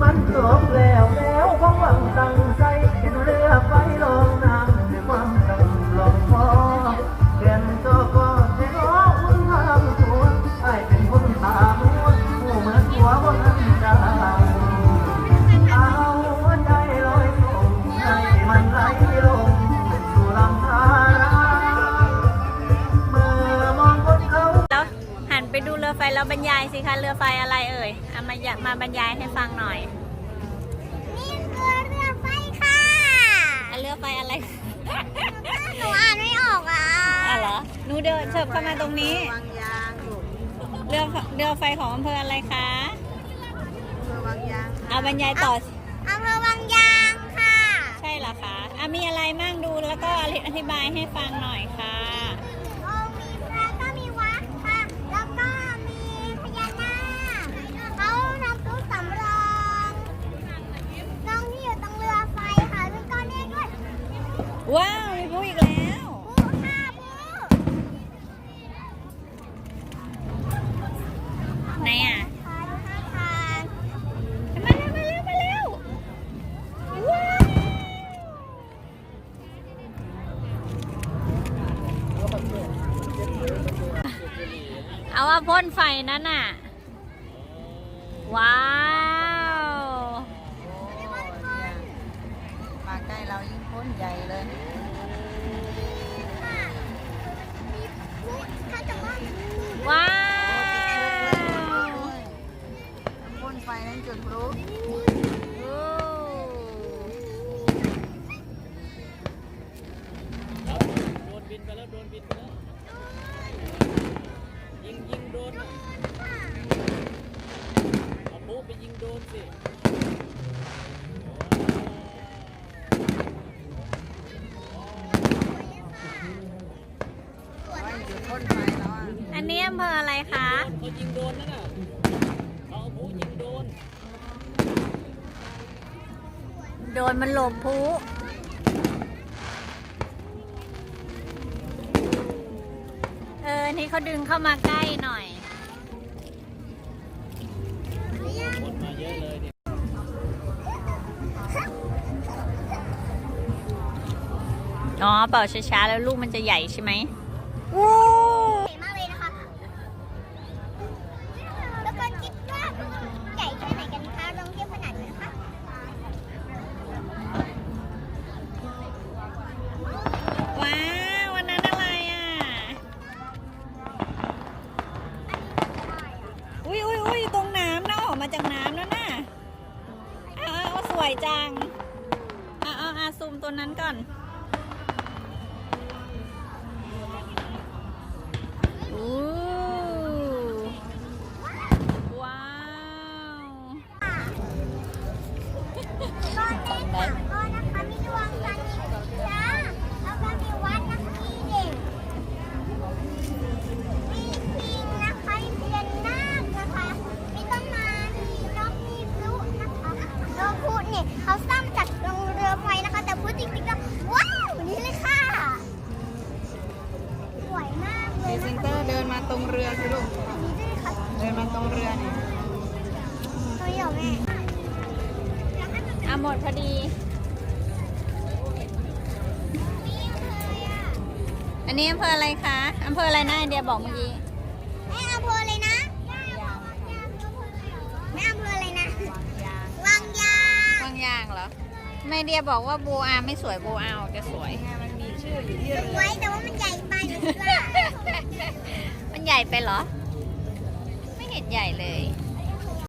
มันโน เรือไฟอะไรเอ่ยเอามาอย่ามาบรรยายให้ฟังหน่อย นี่คือเรือไฟค่ะอะเรือไฟอะไรหนูอ่านไม่ออกอะอะเหรอหนูเดินเถิบเข้ามาตรงนี้วางยางลูกเรือเรือไฟของอำเภออะไรคะเพื่อวางยางเอาบรรยายต่ออำเภอวังยางค่ะ ใช่เหรอคะอะมีอะไรมั่งดูแล้วก็อธิบายให้ฟังหน่อยค่ะ โอ้มีพระก็มีวัดค่ะ แล้วก็มีพญานาคเขาทำตู้สำรองน้องที่อยู่ตรงเรือไฟค่ะมีก้อนเมฆด้วย ว้าวมีผู้อีกแล้วผู้ค่ะผู้ไหนอะพาดูท่าทางมาเร็วมาเร็วมาเร็วว้าวเอาว่าพ่นไฟนั่นน่ะ ว้าว มาใกล้เรายิ่งพ่ นใหญ่เลยำเภออะไรคะเขายิงโดนนั่นน่ะเขาเอาปุ๊ยิงโดน โดนมันหลบพลุเออ นี่เขาดึงเข้ามาใกล้หน่อย คนมาเยอะเลยเนี่ยอ๋อ เป่าช้าๆแล้วลูกมันจะใหญ่ใช่ไหมใวยจัง เอาเอาเอาซูมตัวนั้นก่อนะหมดพอดี อันนี้อำเภออะไรคะอำเภออะไรนะไอเดียบอกเมื่อกี้แม่อำเภออะไรนะแม่อำเภออะไรนะวังยางบางอย่างเหรอไม่เดียบอกว่าโบอาไม่สวยโบอาออกจะสวยมันมีชื่ออยู่ที่เรือไว้แต่ว่ามันใหญ่ไปหนูคิดว่ามันใหญ่ไปเหรอ ไม่เห็นใหญ่เลยน